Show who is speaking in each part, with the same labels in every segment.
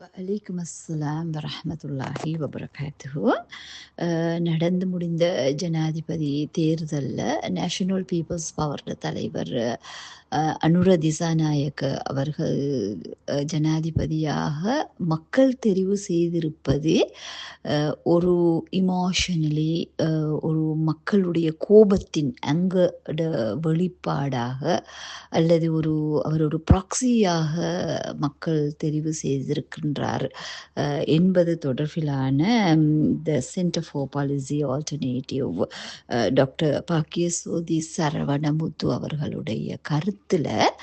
Speaker 1: வலைக்கும் அஸ்ஸலாம் வரமத்துல்லாஹி வபரகாத்து நடந்து முடிந்த ஜனாதிபதி தேர்தலில் நேஷனல் பீப்புள்ஸ் பவர் தலைவர் அனுர திசாநாயக்க அவர்கள் ஜனாதிபதியாக மக்கள் தெரிவு செய்திருப்பது ஒரு இமோஷனலி ஒரு மக்களுடைய கோபத்தின் அங்க வெளிப்பாடாக அல்லது ஒரு அவர் ஒரு ப்ராக்சியாக மக்கள் தெரிவு செய்திருக்கின்றார். என்பது தொடர்பிலான the centre for policy alternative doctor Paikiasothy Saravanamuttu அவர்களுடைய கருத்து கருத்தில்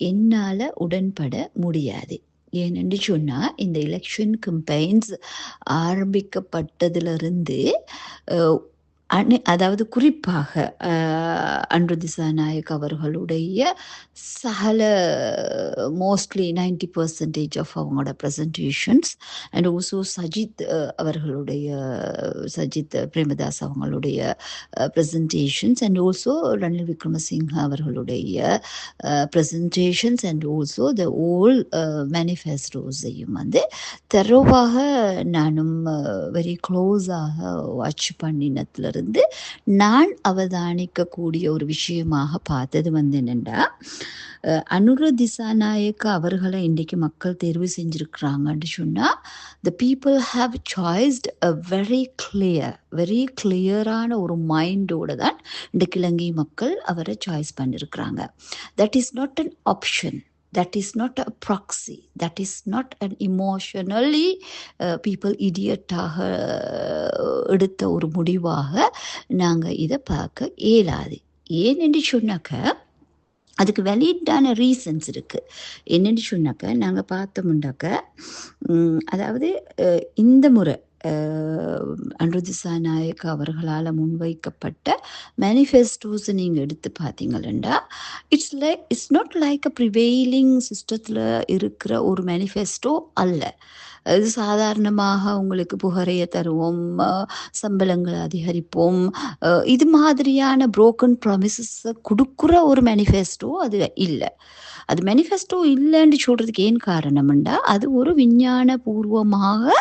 Speaker 1: என்னால் உடன்பட முடியாது. ஏனென்று சொன்னால் இந்த எலெக்ஷன் கம்பெயின்ஸ் ஆரம்பிக்கப்பட்டதிலிருந்து அணி அதாவது குறிப்பாக அன்று திசாநாயக் அவர்களுடைய சகல மோஸ்ட்லி நைன்டி பர்சன்டேஜ் ஆஃப் அவங்களோட ப்ரெசன்டேஷன்ஸ் அண்ட் ஓசோ சஜித் அவர்களுடைய சஜித் பிரேமதாஸ் அவங்களுடைய presentations and also Ranil Wickremesinghe அவர்களுடைய presentations and also the all மேனிஃபெஸ்டோஸையும் வந்து தெரோவாக நானும் வெரி க்ளோஸாக வாட்ச் வந்து நான் அவதானிக்கக்கூடிய ஒரு விஷயமாக பார்த்தது வந்து என்னென்னா அனுர திசாநாயக்க அவர்களை இன்றைக்கு மக்கள் தேர்வு செஞ்சுருக்கிறாங்கன்னு சொன்னால் the people have choiced a very clear very கிளியரான ஒரு மைண்டோட தான் இன்றைக்கு இலங்கை மக்கள் அவரை சாய்ஸ் பண்ணியிருக்கிறாங்க that is not an option that is not a proxy. That is not an emotionally uh, people இடியட்டாக uh, எடுத்த ஒரு முடிவாக நாங்கள் இதை பார்க்க இயலாது. ஏன் என்று சொன்னாக்க அதுக்கு வேலிடான ரீசன்ஸ் இருக்குது என்னென்னு சொன்னாக்க நாங்கள் பார்த்தோம்னாக்க அதாவது இந்த முறை அன்ருதிசா நாயக் அவர்களால் முன்வைக்கப்பட்ட மேனிஃபெஸ்டோஸை நீங்கள் எடுத்து பார்த்தீங்கன்னா it's like it's not like a prevailing சிஸ்டத்தில் இருக்கிற ஒரு மேனிஃபெஸ்டோ அல்ல. இது சாதாரணமாக உங்களுக்கு புகழைய தருவோம் சம்பளங்களை அதிகரிப்போம் இது மாதிரியான புரோக்கன் ப்ராமிசஸை கொடுக்குற ஒரு மேனிஃபெஸ்டோ அது இல்லை. அது மேனிஃபெஸ்டோ இல்லைன்னு சொல்கிறதுக்கு ஏன் காரணம்ண்டா அது ஒரு விஞ்ஞான பூர்வமாக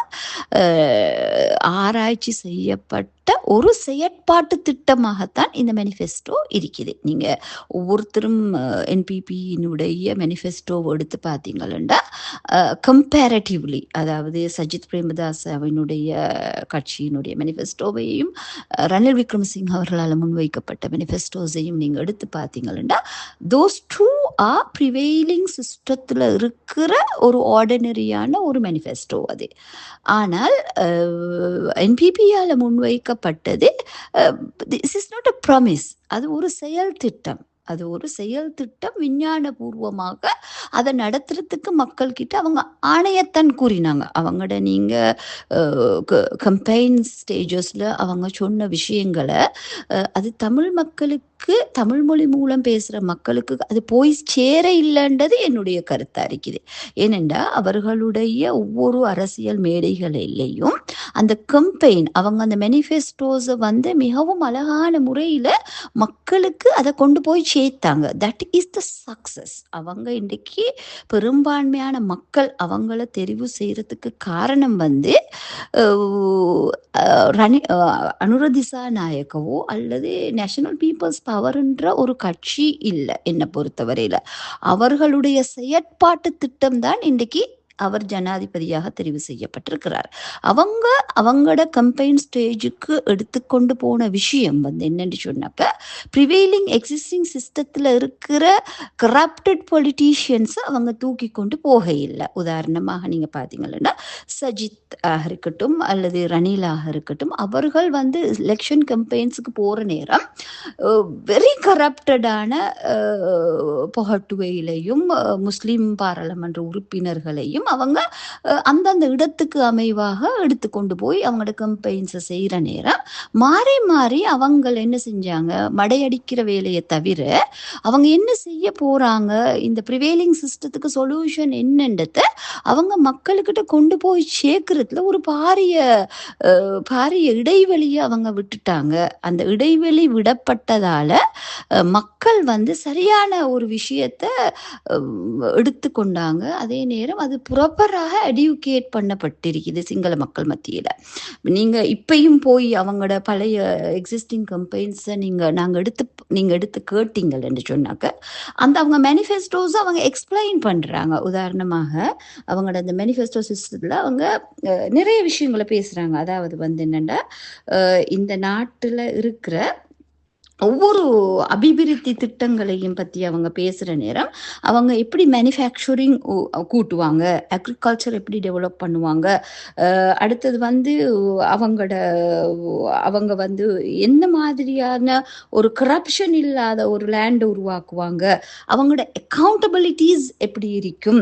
Speaker 1: ஆராய்ச்சி செய்யப்பட்ட ஒரு செயற்பாட்டு திட்டமாகத்தான் இந்த மேனிஃபெஸ்டோ இருக்குது. நீங்கள் ஒவ்வொருத்தரும் என்பிபியினுடைய மேனிஃபெஸ்டோவை எடுத்து பார்த்தீங்கன்னா கம்பேரட்டிவ்லி அதாவது சஜித் பிரேமதாஸ் அவனுடைய கட்சியினுடைய மேனிஃபெஸ்டோவையும் ரணில் விக்ரமசிங் அவர்களால் முன்வைக்கப்பட்ட மேனிஃபெஸ்டோஸையும் நீங்கள் எடுத்து பார்த்தீங்கன்னா தோஸ் டூ ஆர் ப்ரிவெயிலிங் சிஸ்டத்தில் இருக்கிற ஒரு ஆர்டினரியான ஒரு மேனிஃபெஸ்டோ அது. ஆனால் என்பிபியால் முன்வைக்க கொடுக்கப்பட்டது. This is not a promise அது ஒரு செயல் திட்டம். அது ஒரு செயல் திட்டம் விஞ்ஞான பூர்வமாக அதை நடத்துறதுக்கு மக்கள்கிட்ட அவங்க ஆணையத்தான் கூறினாங்க. அவங்களோட நீங்கள் கம்பெயின் ஸ்டேஜஸில் அவங்க சொன்ன விஷயங்களை அது தமிழ் மக்களுக்கு தமிழ் மொழி மூலம் பேசுகிற மக்களுக்கு அது போய் சேர இல்லைன்றது என்னுடைய கருத்தாக இருக்குது. ஏனென்றா அவர்களுடைய ஒவ்வொரு அரசியல் மேடைகளிலேயும் அந்த கம்பெயின் அவங்க அந்த மெனிஃபெஸ்டோஸை வந்து மிகவும் அழகான முறையில் மக்களுக்கு அதை கொண்டு போய் சேர்த்தாங்க. தட் இஸ் த சக்சஸ் அவங்க இன்றைக்கி பெரும்பான்மையான மக்கள் அவங்கள தெரிவு செய்கிறதுக்கு காரணம் வந்து ரணி அனுரதிசா நாயக்கவோ அல்லது நேஷனல் பீப்புள்ஸ் பவர்ன்ற ஒரு கட்சி இல்லை என்னை பொறுத்தவரையில். அவர்களுடைய செயற்பாட்டு திட்டம் தான் இன்றைக்கி அவர் ஜனாதிபதியாக தெரிவு செய்யப்பட்டிருக்கிறார். அவங்க அவங்களோட கம்பெயின் ஸ்டேஜுக்கு எடுத்துக்கொண்டு போன விஷயம் வந்து என்னென்னு சொன்னப்ப ப்ரிவெயிலிங் எக்ஸிஸ்டிங் சிஸ்டத்தில் இருக்கிற கரப்டட் பொலிட்டீஷியன்ஸை அவங்க தூக்கி கொண்டு போக இல்லை உதாரணமாக நீங்கள் பார்த்தீங்கன்னா சஜித் ஆக இருக்கட்டும் அல்லது ரணிலாக இருக்கட்டும் அவர்கள் வந்து எலெக்ஷன் கம்பெயின்ஸுக்கு போகிற நேரம் வெரி கரப்டடான புகட்டுவையிலையும் முஸ்லீம் பாராளுமன்ற உறுப்பினர்களையும் அவங்க அந்தந்த இடத்துக்கு அமைவாக எடுத்துக்கொண்டு போய் அவங்களோட கம்பெயின்ஸை செய்கிற நேரம் மாறி மாறி அவங்க என்ன செஞ்சாங்க? மடையடிக்கிற வேலையை தவிர அவங்க என்ன செய்ய போகிறாங்க இந்த ப்ரிவேலிங் சிஸ்டத்துக்கு சொல்யூஷன் என்னன்றத அவங்க மக்கள்கிட்ட கொண்டு போய் சேர்க்கறதுல ஒரு பாரிய பாரிய இடைவெளியை அவங்க விட்டுட்டாங்க. அந்த இடைவெளி விடப்பட்டதால மக்கள் வந்து சரியான ஒரு விஷயத்த எடுத்துக்கொண்டாங்க அதே நேரம் அது புற ப்ராப்பராக அடியூகேட் பண்ணப்பட்டிருக்குது சிங்கள மக்கள் மத்தியில். நீங்கள் இப்பயும் போய் அவங்களோட பழைய எக்ஸிஸ்டிங் கம்பெயின்ஸை நீங்கள் நாங்கள் எடுத்து நீங்கள் எடுத்து கேட்டீங்கன்னு சொன்னாக்க அந்த அவங்க மேனிஃபெஸ்டோஸ் அவங்க எக்ஸ்பிளைன் பண்ணுறாங்க உதாரணமாக அவங்களோட அந்த மேனிஃபெஸ்டோ சிஸ்டத்தில் அவங்க நிறைய விஷயங்களை பேசுகிறாங்க அதாவது வந்து என்னென்னா இந்த நாட்டில் இருக்கிற ஒவ்வொரு அபிவிருத்தி திட்டங்களையும் பற்றி அவங்க பேசுகிற நேரம் அவங்க எப்படி மேனுஃபேக்சரிங் கூட்டுவாங்க அக்ரிகல்ச்சர் எப்படி டெவலப் பண்ணுவாங்க அடுத்தது வந்து அவங்களோட அவங்க வந்து என்ன மாதிரியான ஒரு கரப்ஷன் இல்லாத ஒரு லேண்ட் உருவாக்குவாங்க அவங்களோட அக்கௌண்டபிலிட்டிஸ் எப்படி இருக்கும்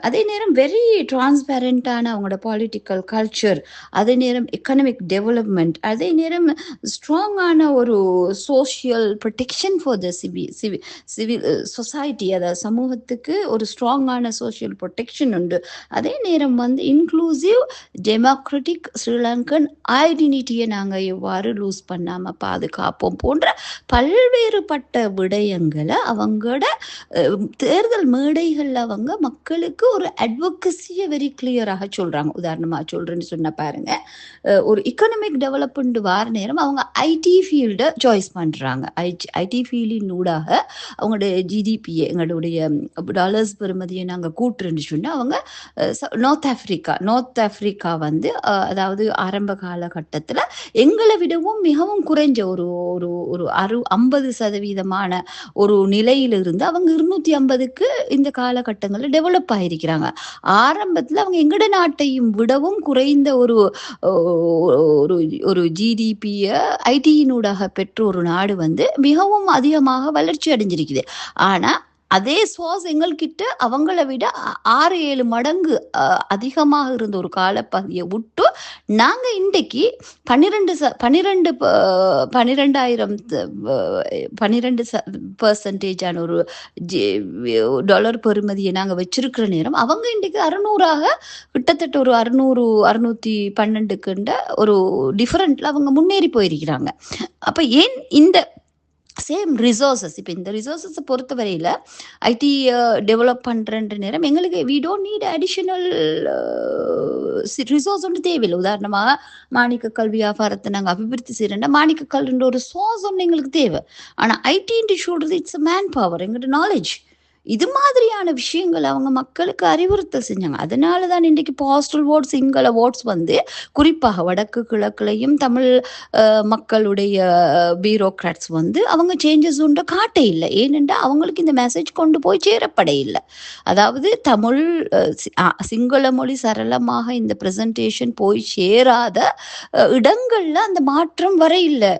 Speaker 1: அதே நேரம் வெரி டிரான்ஸ்பேரண்டான அவங்களோட பாலிட்டிக்கல் கல்ச்சர் அதே நேரம் எக்கனாமிக் டெவலப்மெண்ட் அதே நேரம் ஸ்ட்ராங்கான ஒரு social protection for the civ civ civil society அதாவது சமூகத்துக்கு ஒரு ஸ்ட்ராங்கான சோஷியல் ப்ரொடெக்ஷன் உண்டு. அதே நேரம் வந்து இன்க்ளூசிவ் டெமோக்ராட்டிக் ஸ்ரீலங்கன் ஐடென்டிட்டியை நாங்கள் எவ்வாறு லூஸ் பண்ணாமல் பாதுகாப்போம் போன்ற பல்வேறுபட்ட விடயங்களை அவங்களோட தேர்தல் மேடைகளில் அவங்க மக்களுக்கு ஒரு அட்வொகசியை வெரி கிளியராக சொல்கிறாங்க உதாரணமாக சொல்கிறேன்னு சொன்ன பாருங்க. ஒரு எக்கனாமிக் டெவலப்மெண்ட் வார நேரம் அவங்க ஐடி ஃபீல்டை சாய்ஸ் பண்ணுறாங்க ஐடி ஐடி ஃபீல்டின் ஊடாக அவங்களுடைய ஜிடிபியை எங்களுடைய டாலர்ஸ் பெறுமதியை நாங்கள் கூட்டுறேன்னு சொன்னால் அவங்க நார்த் ஆஃப்ரிக்கா நார்த் ஆஃப்ரிக்கா வந்து அதாவது ஆரம்ப காலகட்டத்தில் எங்களை விடவும் மிகவும் குறைஞ்ச ஒரு ஒரு ஒரு அறு ஐம்பது சதவீதமான ஒரு நிலையிலிருந்து அவங்க இருநூத்தி ஐம்பதுக்கு இந்த காலகட்டங்களில் டெவலப் ஆயிருக்கிறாங்க. ஆரம்பத்தில் அவங்க எங்கட நாட்டையும் விடவும் குறைந்த ஒரு ஒரு ஒரு ஜிடிபியை ஐடியினூடாக பெற்ற ஒரு நாடு வந்து மிகவும் அதிகமாக வளர்ச்சி அடைஞ்சிருக்குது. ஆனா அதே சுவாஸ் எங்கள்கிட்ட அவங்கள விட ஆறு ஏழு மடங்கு அதிகமாக இருந்த ஒரு காலப்பகுதியை விட்டு நாங்கள் இன்றைக்கு பன்னிரெண்டு ச பன்னிரெண்டு ப- பன்னிரெண்டாயிரம் பன்னிரெண்டு ச பர்சன்டேஜான ஒரு டாலர் பெறுமதியை நாங்கள் வச்சிருக்கிற நேரம் அவங்க இன்றைக்கு அறுநூறாக கிட்டத்தட்ட ஒரு அறுநூறு அறுநூற்றி பன்னெண்டுக்குண்ட ஒரு டிஃப்ரெண்ட்டில் அவங்க முன்னேறி போயிருக்கிறாங்க. அப்போ ஏன் இந்த சேம் ரிசோர்சஸ் இப்போ இந்த ரிசோர்சஸை பொறுத்தவரையில் ஐடி டெவலப் பண்ணுறன்ற நேரம் எங்களுக்கு we don't need additional resource ஒன்று தேவையில்லை. உதாரணமாக மாணிக்கக்கல் வியாபாரத்தை நாங்கள் அபிவிருத்தி செய்கிறோம்னா கல்வின்ற ஒரு சோர்ஸ் ஒன்று எங்களுக்கு தேவை. ஆனால் ஐடின்ட்டு சொல்கிறது இட்ஸ் அ மேன் பவர் எங்கள்கிட்ட நாலேஜ் இது மாதிரியான விஷயங்கள் அவங்க மக்களுக்கு அறிவுறுத்தல் செஞ்சாங்க. அதனால தான் இன்றைக்கு போஸ்டல் ஓட்ஸ் சிங்கள ஓட்ஸ் வந்து குறிப்பாக வடக்கு கிழக்குலையும் தமிழ் மக்களுடைய பியூரோக்ராட்ஸ் வந்து அவங்க சேஞ்சஸ் உண்டு காட்ட இல்லை. ஏனென்றால் அவங்களுக்கு இந்த மெசேஜ் கொண்டு போய் சேரப்பட இல்லை. அதாவது தமிழ் சிங்கள மொழி சரளமாக இந்த ப்ரெசன்டேஷன் போய் சேராத இடங்களில் அந்த மாற்றம் வர இல்லை.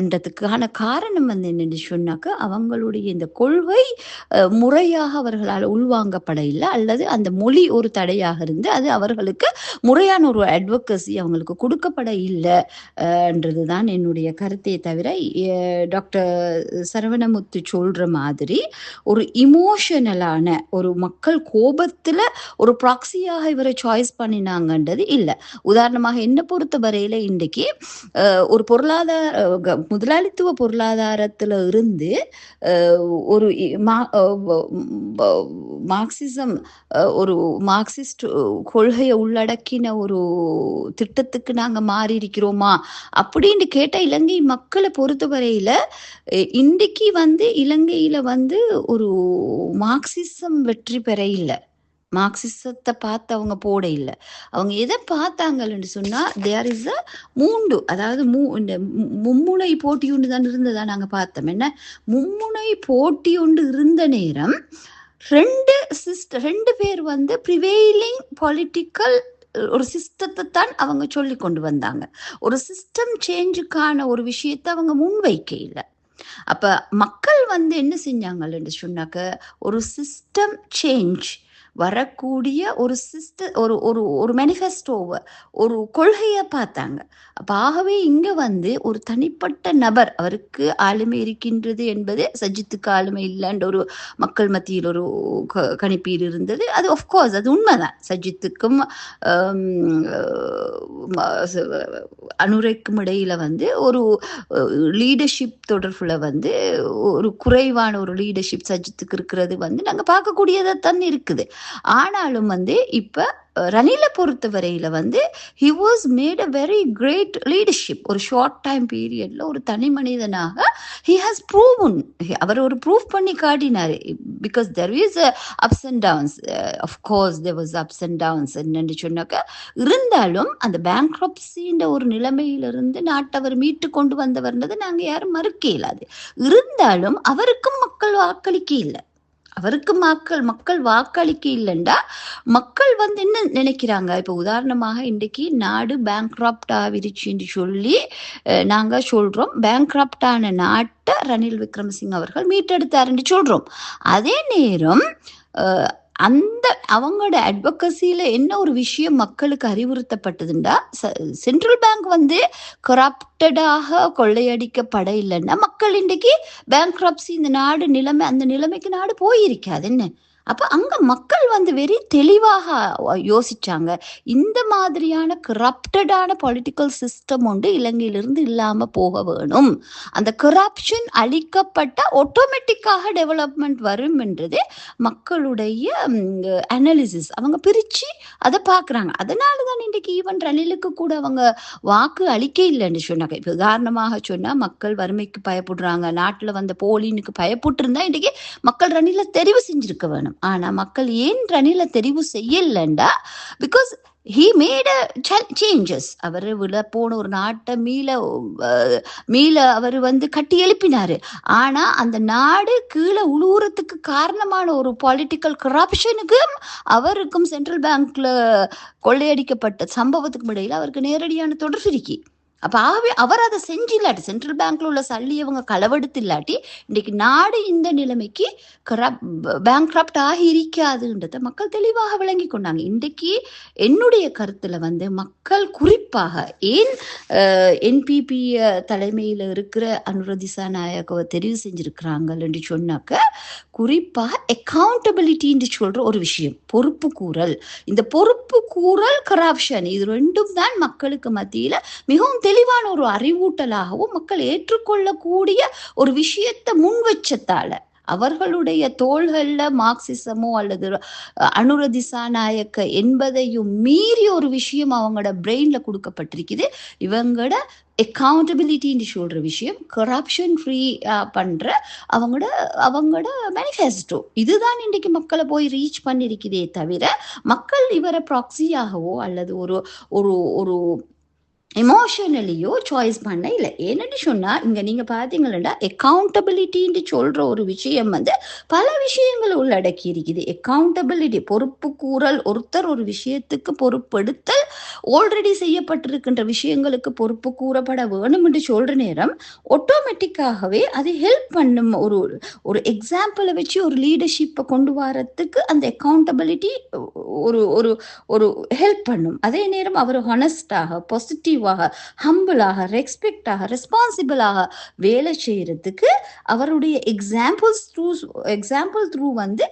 Speaker 1: ன்றதுக்கான காரணம் வந்து என்னென்னு சொன்னாக்க அவங்களுடைய இந்த கொள்கை முறையாக அவர்களால் உள்வாங்கப்பட இல்லை அல்லது அந்த மொழி ஒரு தடையாக இருந்து அது அவர்களுக்கு முறையான ஒரு அட்வொகசி அவங்களுக்கு கொடுக்கப்பட இல்லை என்றது தான் என்னுடைய கருத்தை தவிர டாக்டர் சரவணமுத்து சொல்ற மாதிரி ஒரு இமோஷனலான ஒரு மக்கள் கோபத்தில் ஒரு ப்ராக்சியாக இவரை சாய்ஸ் பண்ணினாங்கன்றது இல்லை. உதாரணமாக என்ன பொறுத்த வரையில இன்றைக்கு ஒரு பொருளாதார முதலாளித்துவ பொருளாதாரத்துல இருந்து ஒரு இ- மா- மார்க்சிசம் ஒரு மார்க்சிஸ்ட் கொள்கையை உள்ளடக்கின ஒரு திட்டத்துக்கு நாங்க மாறி இருக்கிறோமா அப்படின்னு கேட்ட இலங்கை மக்களை பொறுத்தவரையில இன்றைக்கு வந்து இலங்கையில வந்து ஒரு மார்க்சிசம் வெற்றி பெற இல்லை. மார்க்சிசத்தை பார்த்து அவங்க போட இல்லை. அவங்க எதை பார்த்தாங்கன்னு சொன்னா தேர் இஸ் அ மூண்டு அதாவது மூ இந்த மு- மும்முனை போட்டி ஒன்று தான் இருந்ததா நாங்கள் பார்த்தோம். என்ன? மும்முனை போட்டி ஒன்று இருந்த நேரம் ரெண்டு சிஸ்ட ரெண்டு பேர் வந்து ப்ரிவெயிலிங் பொலிட்டிக்கல் ஒரு சிஸ்டத்தை தான் அவங்க சொல்லி கொண்டு வந்தாங்க. ஒரு சிஸ்டம் சேஞ்சுக்கான ஒரு விஷயத்தை அவங்க முன்வைக்க இல்லை அப்ப மக்கள் வந்து என்ன செஞ்சாங்கன்னு சொன்னாக்க ஒரு சிஸ்டம் சேஞ்ச் வரக்கூடிய ஒரு சிஸ்ட ஒரு ஒரு ஒரு மேனிஃபெஸ்டோவை ஒரு கொள்கையை பார்த்தாங்க. அப்போ ஆகவே இங்கே வந்து ஒரு தனிப்பட்ட நபர் அவருக்கு ஆளுமை இருக்கின்றது என்பது சஜித்துக்கு ஆளுமை இல்லைன்ற ஒரு மக்கள் மத்தியில் ஒரு க- இருந்தது. அது ஆஃப்கோர்ஸ் அது உண்மைதான். சஜித்துக்கும் அனுரைக்கும் இடையில வந்து ஒரு லீடர்ஷிப் தொடர்புல வந்து ஒரு குறைவான ஒரு லீடர்ஷிப் சஜித்துக்கு இருக்கிறது வந்து நாங்கள் பார்க்கக்கூடியதாக தான் இருக்குது. ஆனாலும் வந்து இப்போ ரணிலை ரணிலை பொறுத்தவரையில வந்து he was made a very great leadership ஒரு ஷார்ட் டைம் பீரியடில் ஒரு தனி மனிதனாக ஹி ஹாஸ் ப்ரூவன் அவர் ஒரு ப்ரூவ் பண்ணி காட்டினாரு. Because there is ups and downs of course there was ups and downs என்னன்னு சொன்னாக்க இருந்தாலும் அந்த பேங்க்ரப்சின்ற ஒரு நிலைமையிலிருந்து நாட்டவர் மீட்டு கொண்டு வந்தவர்ன்றது நாங்கள் யாரும் மறுக்க இயலாது இருந்தாலும் அவருக்கும் மக்கள் வாக்களிக்க இல்லை. அவருக்கு மக்கள் மக்கள் வாக்களிக்க இல்லைண்டா. மக்கள் வந்து என்ன நினைக்கிறாங்க? இப்போ உதாரணமாக இன்றைக்கு நாடு பேங்க்ராப்ட் ஆவிருச்சுன்னு சொல்லி நாங்கள் சொல்கிறோம் பேங்க்ராப்ட் ஆன நாட்டை ரணில் விக்ரமசிங் அவர்கள் மீட்டெடுத்தாருன்னு சொல்கிறோம் அதே நேரம் அந்த அவங்களோட அட்வொகசியில என்ன ஒரு விஷயம் மக்களுக்கு அறிவுறுத்தப்பட்டதுண்டா? சென்ட்ரல் பேங்க் வந்து கரப்டடாக கொள்ளையடிக்கப்பட இல்லைன்னா மக்கள் இன்றைக்கு பேங்க்ரப்சி இந்த நாடு நிலைமை அந்த நிலைமைக்கு நாடு போயிருக்காது என்ன? அப்ப அங்க மக்கள் வந்து வெறி தெளிவாக யோசிச்சாங்க. இந்த மாதிரியான கரப்டடான பொலிட்டிக்கல் சிஸ்டம் ஒன்று இலங்கையிலிருந்து இல்லாம போக வேணும். அந்த கரப்ஷன் அழிக்கப்பட்ட ஆட்டோமேட்டிக்காக டெவலப்மெண்ட் வரும் என்றது மக்களுடைய அனாலிசிஸ் அவங்க பிரிச்சு அதை பார்க்குறாங்க அதனால தான் இன்றைக்கு ஈவன் ரணிலுக்கு கூட அவங்க வாக்கு அளிக்க இல்லைன்னு சொன்னாங்க. இப்போ உதாரணமாக சொன்னா மக்கள் வறுமைக்கு பயப்படுறாங்க. நாட்டுல வந்த போலினுக்கு பயப்பட்டு இருந்தா இன்றைக்கு மக்கள் ரணில தெரிவு செஞ்சிருக்க வேணும். ஆனா மக்கள் ஏன் ரணில தெரிவு செய்யலண்டா? பிகாஸ் ஹீ மேட் சேஞ்சஸ் அவர் விழ போன ஒரு நாட்டை மீள மீள அவர் வந்து கட்டி எழுப்பினார். ஆனால் அந்த நாடு கீழே உழுவுறதுக்கு காரணமான ஒரு பொலிட்டிக்கல் கரப்ஷனுக்கும் அவருக்கும் சென்ட்ரல் பேங்க்ல கொள்ளையடிக்கப்பட்ட சம்பவத்துக்கும் இடையில் அவருக்கு நேரடியான தொடர்பு இருக்கு. அப்ப ஆகவே அவர் அதை செஞ்சு இல்லாட்டி சென்ட்ரல் பேங்க்ல உள்ள சல்லி அவங்க களவெடுத்து இல்லாட்டி இன்னைக்கு நாடு இந்த நிலைமைக்கு பேங்க்ரப்ட் ஆகி இருக்காதுன்றத மக்கள் தெளிவாக விளங்கி கொண்டாங்க. இன்றைக்கு என்னுடைய கருத்துல வந்து மக்கள் குறிப்பாக ஏன் என்பிபி தலைமையில இருக்கிற அனுரதிசா நாயகவை தெரிவு செஞ்சிருக்கிறாங்கன்னு சொன்னாக்க குறிப்பாக அக்கௌண்டபிலிட்டின்னு சொல்ற ஒரு விஷயம் பொறுப்பு கூறல். இந்த பொறுப்பு கூறல் கரப்ஷன் இது ரெண்டும் தான் மக்களுக்கு மத்தியில மிகவும் தெளிவான ஒரு அறிவூட்டலாகவும் மக்கள் ஏற்றுக்கொள்ளக்கூடிய ஒரு விஷயத்தை முன் வச்சத்தால அவர்களுடைய தோள்கள்ல மார்க்சிசமோ அல்லது அஹ், அனுர திசாநாயக்க என்பதையும் மீறி ஒரு விஷயம் அவங்களோட பிரெயின்ல கொடுக்கப்பட்டிருக்குது. இவங்களோட அக்கௌண்டபிலிட்டின்னு சொல்ற விஷயம் கரப்ஷன் ஃப்ரீ பண்ற அவங்களோட அவங்களோட மேனிஃபெஸ்டோ இதுதான் இன்றைக்கு மக்களை போய் ரீச் பண்ணிருக்குதே தவிர மக்கள் இவரை ப்ராக்சியாகவோ அல்லது ஒரு ஒரு ஒரு எமோஷனலியோ சாய்ஸ் பண்ண இல்லை. என்னன்னு சொன்னால் இங்கே நீங்கள் பார்த்தீங்கன்னா அக்கௌண்டபிலிட்டின்னு சொல்கிற ஒரு விஷயம் வந்து பல விஷயங்களை உள்ளடக்கி இருக்குது. அக்கௌண்டபிலிட்டி பொறுப்பு கூறல் ஒருத்தர் ஒரு விஷயத்துக்கு பொறுப்பெடுத்தல் ஆல்ரெடி செய்யப்பட்டிருக்கின்ற விஷயங்களுக்கு பொறுப்பு கூறப்பட வேணும் என்று சொல்கிற நேரம் ஆட்டோமேட்டிக்காகவே அது ஹெல்ப் பண்ணும் ஒரு ஒரு எக்ஸாம்பிளை வச்சு ஒரு லீடர்ஷிப்பை கொண்டு வரத்துக்கு அந்த அக்கௌண்டபிலிட்டி ஒரு ஒரு ஒரு ஹெல்ப் பண்ணும். அதே நேரம் அவர் ஹானஸ்டாக பாசிட்டிவாக ஹம்பிளாக ரெஸ்பெக்டாக ரெஸ்பான்சிபிளாக வேலை செய்யறதுக்கு அவருடைய எக்ஸாம்பிள்ஸ் த்ரூ எக்ஸாம்பிள் த்ரூ வந்து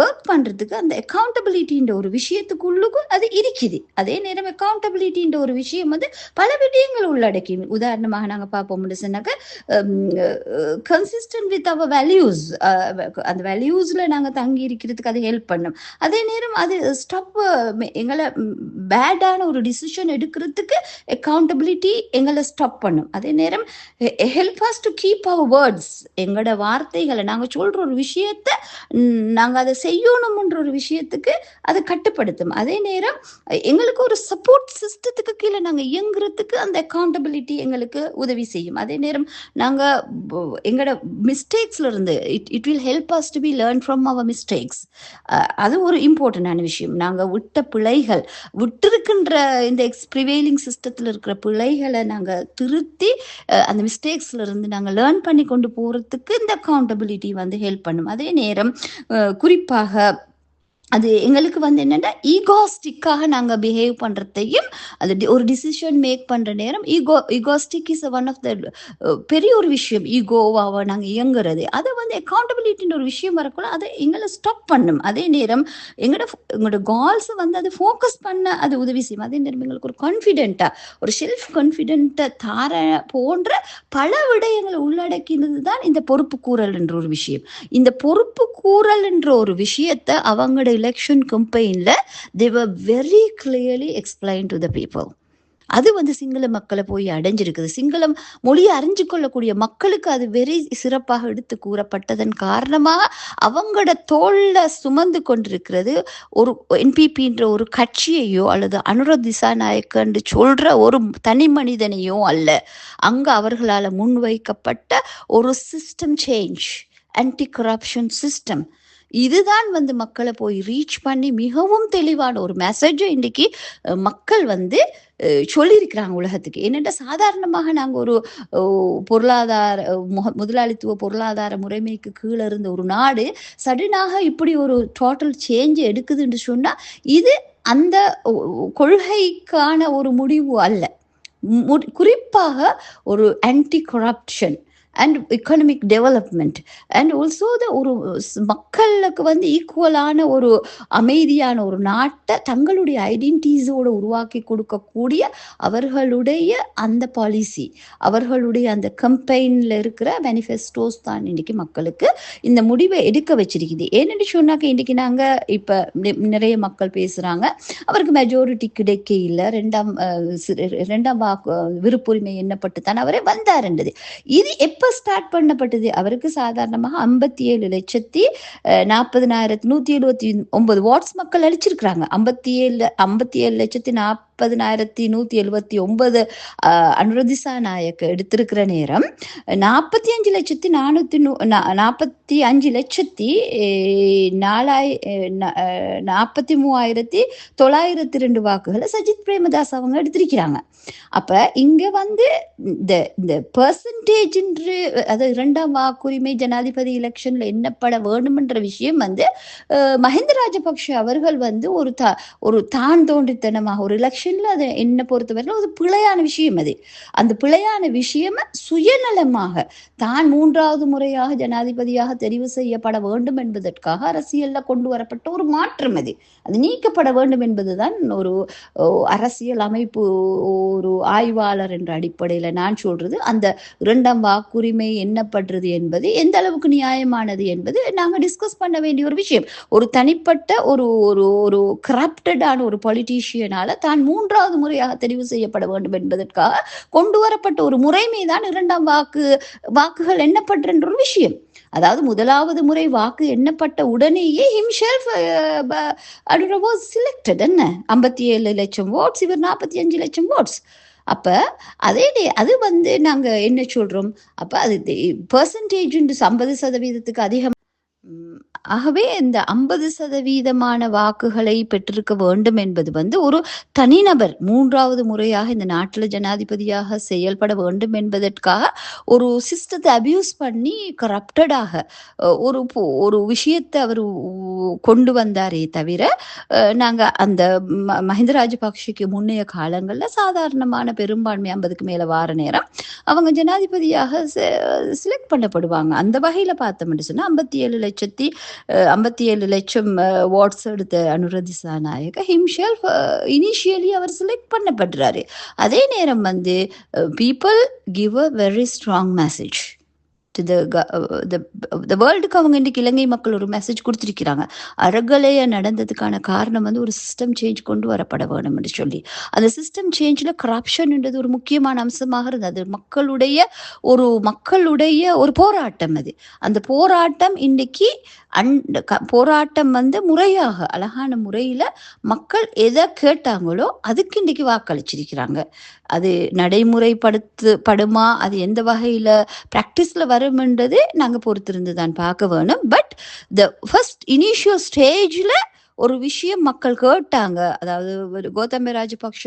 Speaker 1: ஒர்க் பண்றதுக்கு அந்த அக்கௌண்டபிலிட்டின்ற ஒரு விஷயத்துக்குள்ளுக்கும் அது இருக்குது. அதே நேரம் அக்கௌண்டபிலிட்டின்ற ஒரு விஷயம் வந்து பல விடயங்கள் உள்ளடக்கி உதாரணமாக நாங்கள் பார்ப்போம்னு சொன்னாக்க கன்சிஸ்டன்ட் வித் அவர் வேல்யூஸ் அந்த வேல்யூஸ்ல நாங்கள் தங்கி இருக்கிறதுக்கு அது ஹெல்ப் பண்ணும். அதே நேரம் அது ஸ்டப் எங்களை பேடான ஒரு டிசிஷன் எடுக்கிறதுக்கு அக்கௌண்ட் அக்கௌண்டபிலிட்டி எங்களை ஸ்டாப் பண்ணும். அதே நேரம் help us to keep our words எங்களோட வார்த்தைகளை நாங்கள் சொல்ற ஒரு விஷயத்த நாங்கள் அதை செய்யணும்ன்ற ஒரு விஷயத்துக்கு அதை கட்டுப்படுத்தும். அதே நேரம் எங்களுக்கு ஒரு சப்போர்ட் சிஸ்டத்துக்கு கீழே நாங்கள் இயங்குறதுக்கு அந்த அக்கௌண்டபிலிட்டி எங்களுக்கு உதவி செய்யும். அதே நேரம் நாங்கள் எங்களோட மிஸ்டேக்ஸ்ல இருந்து it it will help us to be learn from our mistakes அது ஒரு இம்பார்ட்டன்டான விஷயம். நாங்கள் விட்ட பிழைகள் விட்டிருக்கின்ற இந்த எக்ஸ் ப்ரிவேலிங் சிஸ்டத்தில் இருக்கிற இருக்கிற பிழைகளை நாங்கள் திருத்தி அந்த மிஸ்டேக்ஸ்ல இருந்து நாங்கள் லேர்ன் பண்ணி கொண்டு போறதுக்கு இந்த அக்கௌண்டபிலிட்டி வந்து ஹெல்ப் பண்ணும். அதே நேரம் குறிப்பாக அது எங்களுக்கு வந்து என்னென்னா ஈகோஸ்டிக்காக நாங்கள் பிஹேவ் பண்ணுறதையும் அது டி- ஒரு டிசிஷன் மேக் பண்ணுற நேரம் ego egoistic is one of the பெரிய ஒரு விஷயம் ஈகோவாக நாங்கள் இயங்குறது. அதை வந்து அக்கௌண்டபிலிட்டின்னு ஒரு விஷயம் வரக்குள்ள அதை எங்களை ஸ்டாப் பண்ணும். அதே நேரம் எங்களோட எங்களோட கால்ஸ் வந்து அதை ஃபோக்கஸ் பண்ண அது உதவி செய்யும். அதே நேரம் எங்களுக்கு ஒரு கான்ஃபிடென்ட்டாக ஒரு செல்ஃப் கான்ஃபிடென்ட்டை தார போன்ற பல விடயங்களை உள்ளடக்கினது தான் இந்த பொறுப்பு கூறல் என்ற ஒரு விஷயம். இந்த பொறுப்பு கூறல் என்ற ஒரு விஷயத்தை அவங்களோட election கம்பெயினில் they were very clearly explain to the people அது வந்து சிங்கள மக்களை போய் அடைஞ்சிருக்குது. சிங்களம் மொழியை அறிஞ்சு கொள்ளக்கூடிய மக்களுக்கு அது வெரி சிறப்பாக எடுத்து கூறப்பட்டதன் காரணமாக அவங்களோட தோல்ல சுமந்து கொண்டிருக்கிறது ஒரு என்பிபின்ற ஒரு கட்சியையோ அல்லது அனுர திசாநாயக்கன்று சொல்ற ஒரு தனி மனிதனையோ அல்ல. அங்க அவர்களால் முன்வைக்கப்பட்ட ஒரு system change anti corruption system இதுதான் வந்து மக்களை போய் ரீச் பண்ணி மிகவும் தெளிவான ஒரு மெசேஜை இன்னைக்கு மக்கள் வந்து சொல்லியிருக்கிறாங்க உலகத்துக்கு. என்னென்ன சாதாரணமாக நாங்கள் ஒரு பொருளாதார மு- முதலாளித்துவ பொருளாதார முறைமைக்கு கீழே இருந்த ஒரு நாடு சடனாக இப்படி ஒரு டோட்டல் சேஞ்ச் எடுக்குதுன்னு சொன்னால் இது அந்த கொள்கைக்கான ஒரு முடிவு அல்ல. மு- குறிப்பாக ஒரு anti corruption and economic development and also the ஒரு ஸ்- மக்களுக்கு வந்து ஈக்குவலான ஒரு அமைதியான ஒரு நாட்டை தங்களுடைய ஐடென்டிட்டிஸோடு உருவாக்கி கொடுக்கக்கூடிய அவர்களுடைய அந்த பாலிசி அவர்களுடைய அந்த கம்பெயினில் இருக்கிற மேனிஃபெஸ்டோஸ் தான் இன்றைக்கி மக்களுக்கு இந்த முடிவை எடுக்க வச்சிருக்குது. ஏன்னு சொன்னாக்க இன்றைக்கி நாங்கள் இப்போ நிறைய மக்கள் பேசுகிறாங்க அவருக்கு மெஜாரிட்டி கிடைக்க இல்லை. ரெண்டாம் ரெண்டாம் வாக்கு விருப்புரிமை எண்ணப்பட்டு தான் அவரே வந்தாருன்றது. இது எப்போ ஸ்டார்ட் பண்ணப்பட்டது. அவருக்கு சாதாரணமாக ஐம்பத்தி ஏழு லட்சத்தி நாற்பதினாயிரத்தி நூற்றி எழுபத்தி ஒன்பது வாட்ஸ் மக்கள் அழிச்சிருக்கிறாங்க. ஐம்பத்தி ஏழு ஐம்பத்தி ஏழு லட்சத்தி நாற்பதினாயிரத்தி நூற்றி எழுபத்தி ஒன்பது அனுரதிசா நாயக் எடுத்திருக்கிற நேரம். நாற்பத்தி அஞ்சு லட்சத்தி நானூற்றி நூ நாற்பத்தி அஞ்சு லட்சத்தி நாலாய் நாற்பத்தி மூவாயிரத்தி தொள்ளாயிரத்தி ரெண்டு வாக்குகளை சஜித் பிரேமதாஸ் அவங்க எடுத்திருக்கிறாங்க. அப்ப இங்க வந்து இந்த இந்த பெர்சன்டேஜ் அதாவது இரண்டாம் வாக்குரிமை ஜனாதிபதி எலெக்ஷன்ல என்னப்பட வேண்டுமென்ற விஷயம் வந்து மஹிந்த ராஜபக்ஷ அவர்கள் வந்து ஒரு தா ஒரு தான் தோன்றித்தனமாக ஒரு எலெக்ஷன்ல அது என்ன பொறுத்தவரையில ஒரு பிழையான விஷயம் அது. அந்த பிழையான விஷயம் சுயநலமாக தான் மூன்றாவது முறையாக ஜனாதிபதியாக தெரிவு செய்யப்பட வேண்டும் என்பதற்காக அரசியல்ல கொண்டு வரப்பட்ட ஒரு மாற்றம் அது. அது நீக்கப்பட வேண்டும் என்பதுதான் ஒரு அரசியல் அமைப்பு ஒரு ஆய்வாளர் என்ற அடிப்படையில் நான் சொல்றது. அந்த இரண்டாம் வாக்குரிமை என்னப்படுறது என்பது எந்த அளவுக்கு நியாயமானது என்பது நாங்கள் டிஸ்கஸ் பண்ண வேண்டிய ஒரு விஷயம். ஒரு தனிப்பட்ட ஒரு ஒரு ஒரு கரப்டடான ஒரு பொலிட்டீஷியனால தான் மூன்றாவது முறையாக தெரிவு செய்யப்பட வேண்டும் என்பதற்காக கொண்டு வரப்பட்ட ஒரு முறைமை தான் இரண்டாம் வாக்கு வாக்குகள் எண்ணப்படுற ஒரு விஷயம். அதாவது முதலாவது முறை வாக்கு எண்ணப்பட்ட உடனேயே ஹிம்ஷெல்ஃப் வாஸ் சிலெக்டட் என்ன? ஐம்பத்தி ஏழு லட்சம் ஓட்ஸ் இவர் நாற்பத்தி அஞ்சு லட்சம் ஓட்ஸ் அப்போ அதே டே அது வந்து நாங்கள் என்ன சொல்கிறோம் அப்போ அது பர்சன்டேஜ் ஐம்பது சதவீதத்துக்கு அதிகம். ஆகவே இந்த ஐம்பது சதவீதமான வாக்குகளை பெற்றிருக்க வேண்டும் என்பது வந்து ஒரு தனிநபர் மூன்றாவது முறையாக இந்த நாட்டில் ஜனாதிபதியாக செயல்பட வேண்டும் என்பதற்காக ஒரு சிஸ்டத்தை அபியூஸ் பண்ணி கரப்டடாக ஒரு பொ- ஒரு விஷயத்தை அவர் கொண்டு வந்தாரே தவிர நாங்கள் அந்த ம- மஹிந்த ராஜபக்ஷக்கு முன்னைய காலங்களில் சாதாரணமான பெரும்பான்மை ஐம்பதுக்கு மேலே வார நேரம் அவங்க ஜனாதிபதியாக செலக்ட் பண்ணப்படுவாங்க. அந்த வகையில் பார்த்தோம்னு சொன்னால் ஐம்பத்தி ஏழு லட்சத்தி ஐம்பத்தி ஏழு லட்சம் வாட்ஸ் எடுத்த அனுரதிசா சாநாயக ஹிம்ஷெல்ஃப் இனிஷியலி அவர் செலக்ட் பண்ணப்படுறாரு அதே நேரம் வந்து people give a very strong message to the வேர்ல்டுக்கு அவங்க இன்றைக்கு இலங்கை மக்கள் ஒரு மெசேஜ் கொடுத்துருக்கிறாங்க. அறகலைய நடந்ததுக்கான காரணம் வந்து ஒரு சிஸ்டம் சேஞ்ச் கொண்டு வரப்பட வேண்டும் என்று சொல்லி. அந்த சிஸ்டம் சேஞ்சில் கரப்ஷன்ன்றது ஒரு முக்கியமான அம்சமாக இருந்தது. அது மக்களுடைய ஒரு மக்களுடைய ஒரு போராட்டம் அது. அந்த போராட்டம் இன்னைக்கு அன் க- போராட்டம் வந்து முறையாக அழகான முறையில் மக்கள் எதை கேட்டாங்களோ அதுக்கு இன்னைக்கு வாக்களிச்சிருக்கிறாங்க. அது நடைமுறைப்படுத்து படுமா அது எந்த வகையில ப்ராக்டிஸில் வரும்ன்றது நாங்கள் பொறுத்திருந்து தான் பார்க்க வேணும். பட் த ஃபர்ஸ்ட் இனிஷியல் ஸ்டேஜில் ஒரு விஷயம் மக்கள் கேட்டாங்க. அதாவது ஒரு கோத்தம்பய ராஜபக்ஷ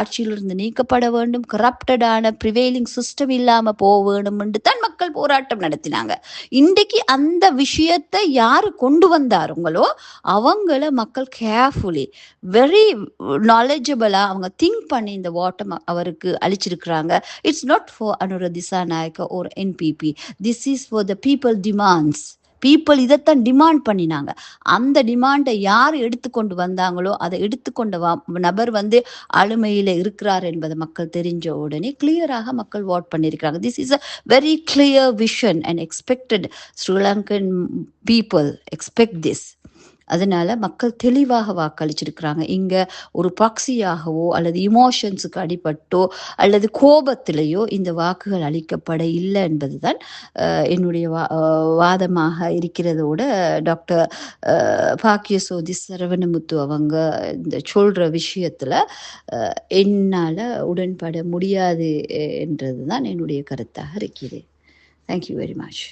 Speaker 1: ஆட்சியிலிருந்து நீக்கப்பட வேண்டும் கரப்டடான ப்ரிவேலிங் சிஸ்டம் இல்லாம போக வேண்டும் என்று தான் மக்கள் போராட்டம் நடத்தினாங்க. இன்றைக்கு அந்த விஷயத்தை யாரு கொண்டு வந்தாருங்களோ அவங்கள மக்கள் கேர்ஃபுல்லி வெரி நாலேஜபிளா அவங்க திங்க் பண்ணி இந்த ஓட்டம் அவருக்கு அழிச்சிருக்கிறாங்க it's not for Anura Dissanayake ஒரு NPP this is for the people demands people இதைத்தான் டிமாண்ட் பண்ணினாங்க. அந்த டிமாண்டை யார் எடுத்துக்கொண்டு வந்தாங்களோ அதை எடுத்துக்கொண்ட நபர் வந்து அழுமையில் இருக்கிறார் என்பதை மக்கள் தெரிஞ்ச உடனே கிளியராக மக்கள் வாட் பண்ணியிருக்கிறாங்க. This is a very clear vision and expected Sri Lankan people expect this அதனால மக்கள் தெளிவாக வாக்களிச்சிருக்கிறாங்க. இங்க ஒரு ப்ராக்சியாகவோ அல்லது இமோஷன்ஸுக்கு அடிபட்டோ அல்லது கோபத்திலேயோ இந்த வாக்குகள் அளிக்கப்பட இல்லை என்பதுதான் என்னுடைய வா- வாதமாக இருக்கிறதோட டாக்டர் பாக்கியசோதி சரவணமுத்து அவங்க இந்த சொல்ற விஷயத்துல என்னால் என்னால உடன்பட முடியாது என்றது என்றதுதான் என்னுடைய கருத்தாக இருக்கிறது தேங்க்யூ வெரி மச்